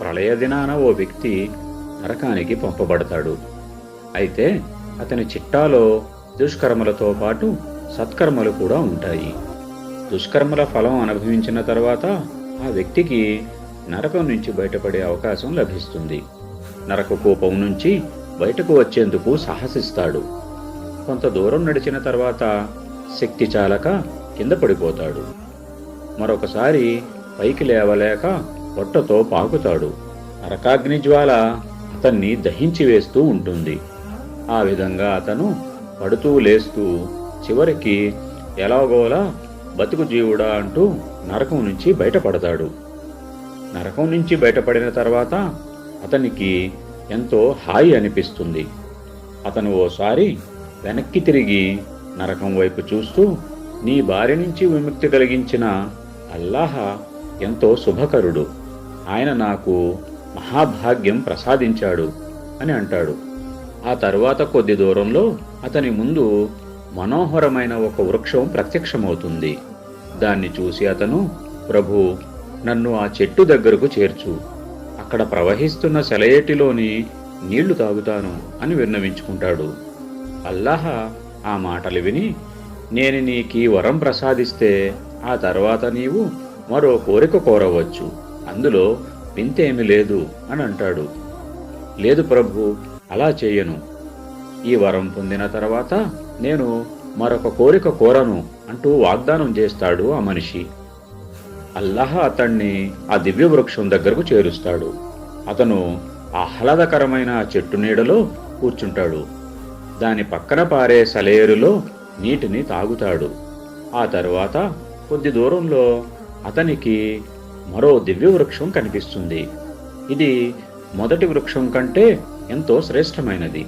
ప్రళయ దినాన ఓ వ్యక్తి నరకానికి పంపబడతాడు. అయితే అతని చిట్టాలో దుష్కర్మలతో పాటు సత్కర్మలు కూడా ఉంటాయి. దుష్కర్మల ఫలం అనుభవించిన తర్వాత ఆ వ్యక్తికి నరకం నుంచి బయటపడే అవకాశం లభిస్తుంది. నరక కూపం నుంచి బయటకు వచ్చేందుకు సాహసిస్తాడు. కొంత దూరం నడిచిన తర్వాత శక్తి చాలక కింద పడిపోతాడు. మరొకసారి పైకి లేవలేక పొట్టతో పాకుతాడు. నరకాగ్ని జ్వాల అతన్ని దహించి వేస్తూ ఉంటుంది. ఆ విధంగా అతను పడుతూ లేస్తూ చివరికి ఎలాగోలా బతుకు జీవుడా అంటూ నరకం నుంచి బయటపడతాడు. నరకం నుంచి బయటపడిన తర్వాత అతనికి ఎంతో హాయి అనిపిస్తుంది. అతను ఓసారి వెనక్కి తిరిగి నరకం వైపు చూస్తూ నీ భార్య నుంచి విముక్తి కలిగించిన అల్లాహ ఎంతో శుభకరుడు. ఆయన నాకు మహాభాగ్యం ప్రసాదించాడు అని అంటాడు. ఆ తర్వాత కొద్ది దూరంలో అతని ముందు మనోహరమైన ఒక వృక్షం ప్రత్యక్షమవుతుంది. దాన్ని చూసి అతను ప్రభు నన్ను ఆ చెట్టు దగ్గరకు చేర్చు. అక్కడ ప్రవహిస్తున్న సెలయేటిలోని నీళ్ళు తాగుతాను అని విన్నవించుకుంటాడు. అల్లాహ ఆ మాటలు విని నేను నీకీ వరం ప్రసాదిస్తే ఆ తర్వాత నీవు మరో కోరిక కోరవచ్చు. అందులో వింతేమి లేదు అని అంటాడు. లేదు ప్రభు అలా చేయను. ఈ వరం పొందిన తర్వాత నేను మరొక కోరిక కోరను అంటూ వాగ్దానం చేస్తాడు ఆ మనిషి. అల్లాహ అతణ్ణి ఆ దివ్య వృక్షం దగ్గరకు చేరుస్తాడు. అతను ఆహ్లాదకరమైన చెట్టు నీడలో కూర్చుంటాడు. దాని పక్కన పారే సలేరులో నీటిని తాగుతాడు. ఆ తర్వాత కొద్ది దూరంలో అతనికి మరో దివ్య వృక్షం కనిపిస్తుంది. ఇది మొదటి వృక్షం కంటే ఎంతో శ్రేష్టమైనది.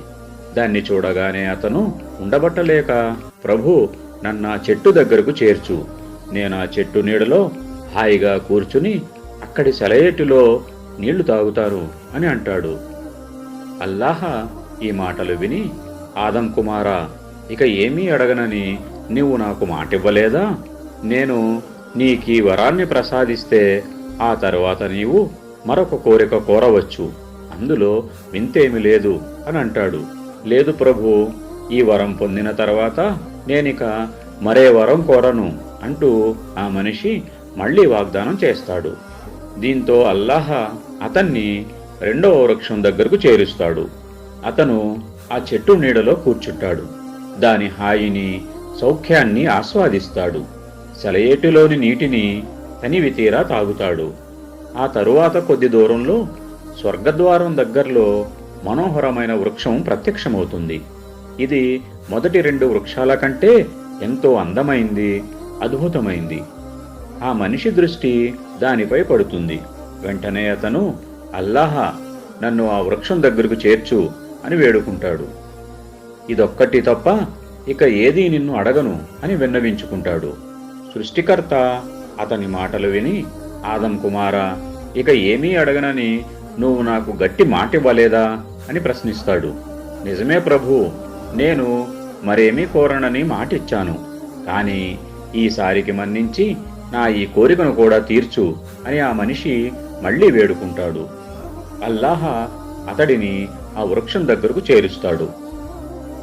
దాన్ని చూడగానే అతను ఉండబట్టలేక ప్రభు నన్ను ఆ చెట్టు దగ్గరకు చేర్చు. నేను ఆ చెట్టు నీడలో హాయిగా కూర్చుని అక్కడి సెలయేటిలో నీళ్ళు తాగుతారు అని అంటాడు. అల్లాహ ఈ మాటలు విని ఆదం కుమారా ఇక ఏమీ అడగనని నీవు నాకు మాటివ్వలేదా? నేను నీకీ వరాన్ని ప్రసాదిస్తే ఆ తరువాత నీవు మరొక కోరిక కోరవచ్చు. అందులో వింతేమి లేదు అని అంటాడు. లేదు ప్రభు ఈ వరం పొందిన తర్వాత నేనిక మరే వరం కోరను అంటూ ఆ మనిషి మళ్ళీ వాగ్దానం చేస్తాడు. దీంతో అల్లాహ అతన్ని రెండవ వృక్షం దగ్గరకు చేరుస్తాడు. అతను ఆ చెట్టు నీడలో కూర్చుంటాడు. దాని హాయిని సౌఖ్యాన్ని ఆస్వాదిస్తాడు. సెలయేటిలోని నీటిని తనివితీరా తాగుతాడు. ఆ తరువాత కొద్ది దూరంలో స్వర్గద్వారం దగ్గరలో మనోహరమైన వృక్షం ప్రత్యక్షమవుతుంది. ఇది మొదటి రెండు వృక్షాల కంటే ఎంతో అందమైంది అద్భుతమైంది. ఆ మనిషి దృష్టి దానిపై పడుతుంది. వెంటనే అతను అల్లాహ నన్ను ఆ వృక్షం దగ్గరకు చేర్చు అని వేడుకుంటాడు. ఇదొక్కటి తప్ప ఇక ఏదీ నిన్ను అడగను అని విన్నవించుకుంటాడు. సృష్టికర్త అతని మాటలు విని ఆదం కుమారా ఇక ఏమీ అడగనని నువ్వు నాకు గట్టి మాట ఇవ్వలేదా అని ప్రశ్నిస్తాడు. నిజమే ప్రభు నేను మరేమీ కోరనని మాటిచ్చాను. కాని ఈసారికి మన్నించి నా ఈ కోరికను కూడా తీర్చు అని ఆ మనిషి మళ్ళీ వేడుకుంటాడు. అల్లాహ అతడిని ఆ వృక్షం దగ్గరకు చేరుస్తాడు.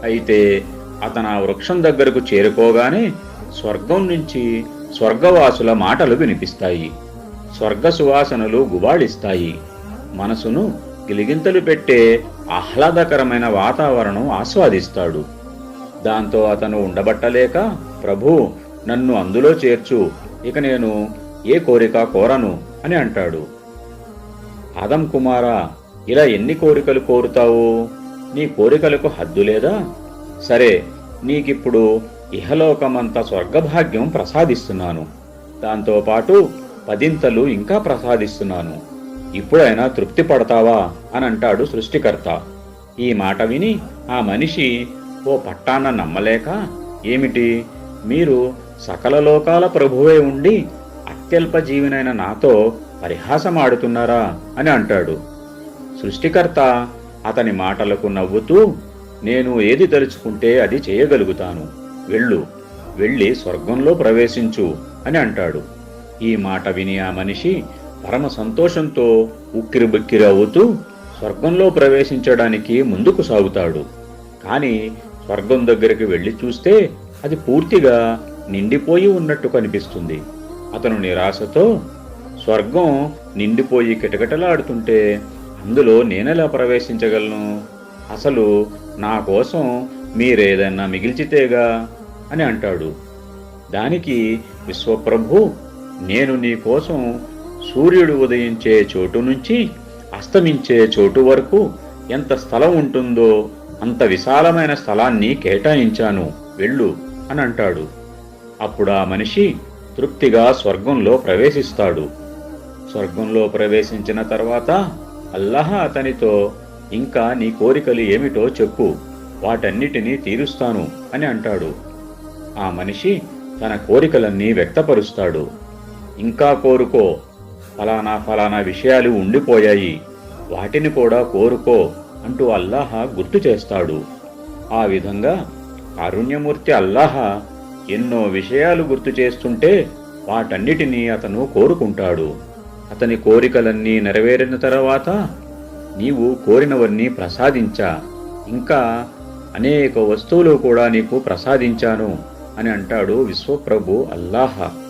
అయితే అతను ఆ వృక్షం దగ్గరకు చేరుకోగానే స్వర్గం నుంచి స్వర్గవాసుల మాటలు వినిపిస్తాయి. స్వర్గ సువాసనలు గుబాళిస్తాయి. మనసును గిలిగింతలు పెట్టే ఆహ్లాదకరమైన వాతావరణం ఆస్వాదిస్తాడు. దాంతో అతను ఉండబట్టలేక ప్రభు నన్ను అందులో చేర్చు. ఇక నేను ఏ కోరిక కోరను? అని అంటాడు. ఆదం కుమారా ఇలా ఎన్ని కోరికలు కోరుతావు? నీ కోరికలకు హద్దు లేదా? సరే నీకిప్పుడు ఇహలోకమంత స్వర్గభాగ్యం ప్రసాదిస్తున్నాను. దాంతోపాటు పదింతలు ఇంకా ప్రసాదిస్తున్నాను. ఇప్పుడైనా తృప్తి పడతావా? అని అంటాడు సృష్టికర్త. ఈ మాట విని ఆ మనిషి ఓ పట్టాన నమ్మలేక ఏమిటి? మీరు సకల లోకాల ప్రభువే ఉండి అత్యల్ప జీవినైన నాతో పరిహాసమాడుతున్నారా? అని అంటాడు. సృష్టికర్త అతని మాటలకు నవ్వుతూ నేను ఏది తలుచుకుంటే అది చేయగలుగుతాను. వెళ్ళు వెళ్ళి స్వర్గంలో ప్రవేశించు అని అంటాడు. ఈ మాట విని ఆ మనిషి పరమ సంతోషంతో ఉక్కిరిబిక్కిరి అవుతూ స్వర్గంలో ప్రవేశించడానికి ముందుకు సాగుతాడు. కానీ స్వర్గం దగ్గరికి వెళ్ళి చూస్తే అది పూర్తిగా నిండిపోయి ఉన్నట్టు కనిపిస్తుంది. అతను నిరాశతో స్వర్గం నిండిపోయి కిటకిటలాడుతుంటే అందులో నేనెలా ప్రవేశించగలను? అసలు నా కోసం మీరేదన్నా మిగిల్చితేగా అని అంటాడు. దానికి విశ్వప్రభు నేను నీ కోసం సూర్యుడు ఉదయించే చోటు నుంచి అస్తమించే చోటు వరకు ఎంత స్థలం ఉంటుందో అంత విశాలమైన స్థలాన్ని కేటాయించాను వెళ్ళు అని అంటాడు. అప్పుడు ఆ మనిషి తృప్తిగా స్వర్గంలో ప్రవేశిస్తాడు. స్వర్గంలో ప్రవేశించిన తర్వాత అల్లహ అతనితో ఇంకా నీ కోరికలు ఏమిటో చెప్పు వాటన్నిటినీ తీరుస్తాను అని అంటాడు. ఆ మనిషి తన కోరికలన్నీ వ్యక్తపరుస్తాడు. ఇంకా కోరుకో ఫలానా ఫలానా విషయాలు ఉండిపోయాయి వాటిని కూడా కోరుకో అంటూ అల్లాహ గుర్తు చేస్తాడు. ఆ విధంగా కారుణ్యమూర్తి అల్లాహ ఎన్నో విషయాలు గుర్తు చేస్తుంటే వాటన్నిటినీ అతను కోరుకుంటాడు. అతని కోరికలన్నీ నెరవేరిన తర్వాత నీవు కోరినవన్నీ ప్రసాదించా. ఇంకా అనేక వస్తువులు కూడా నీకు ప్రసాదించాను. అని అంటాడు విశ్వప్రభు అల్లాహ.